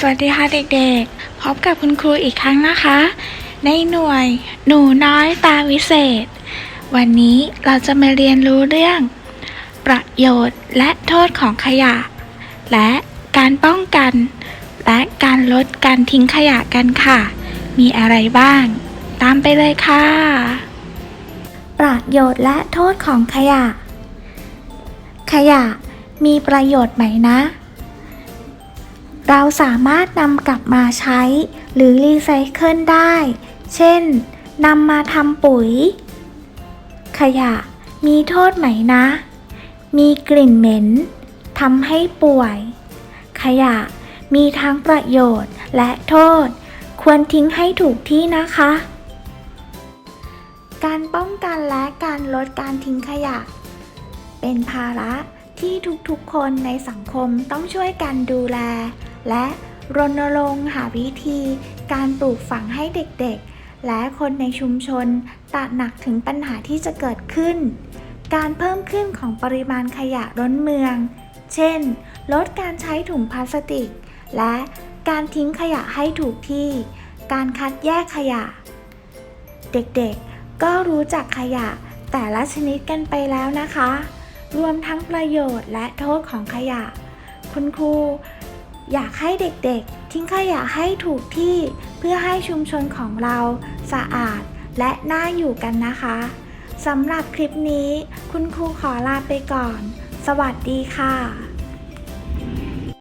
สวัสดีค่ะเด็กๆ พบกับคุณครูอีกครั้งนะคะ ในหน่วย หนูน้อยตาวิเศษ วันนี้เราจะมาเรียนรู้เรื่อง ประโยชน์และโทษของขยะ และการป้องกัน และการลดการทิ้งขยะกันค่ะ มีอะไรบ้าง ตามไปเลยค่ะ ประโยชน์และโทษของขยะ ขยะมีประโยชน์ไหมนะ เราสามารถนำกลับมาใช้ หรือรีไซเคิลได้ เช่นนำมาทำปุ๋ย ขยะมีโทษไหมนะ มีกลิ่นเหม็นทำให้ป่วย ขยะมีทั้งประโยชน์และโทษ ควรทิ้งให้ถูกที่นะคะ การป้องกันและการลดการทิ้งขยะ เป็นภาระที่ทุกๆคนในสังคมต้องช่วยกันดูแล และรณรงค์หาวิธีการปลูกฝังให้เด็กๆ และคนในชุมชนตระหนักถึงปัญหาที่จะเกิดขึ้น การเพิ่มขึ้นของปริมาณขยะล้นเมือง เช่น ลดการใช้ถุงพลาสติก และการทิ้งขยะให้ถูกที่ การคัดแยกขยะ เด็กๆ ก็รู้จักขยะแต่ละชนิดกันไปแล้วนะคะ รวมทั้งประโยชน์และโทษของขยะ คุณครู อยากให้เด็กๆ ทิ้งขยะให้ถูกที่เพื่อให้ชุมชนของเราสะอาดและน่าอยู่กันนะคะสำหรับคลิปนี้คุณครูขอลาไปก่อน สวัสดีค่ะ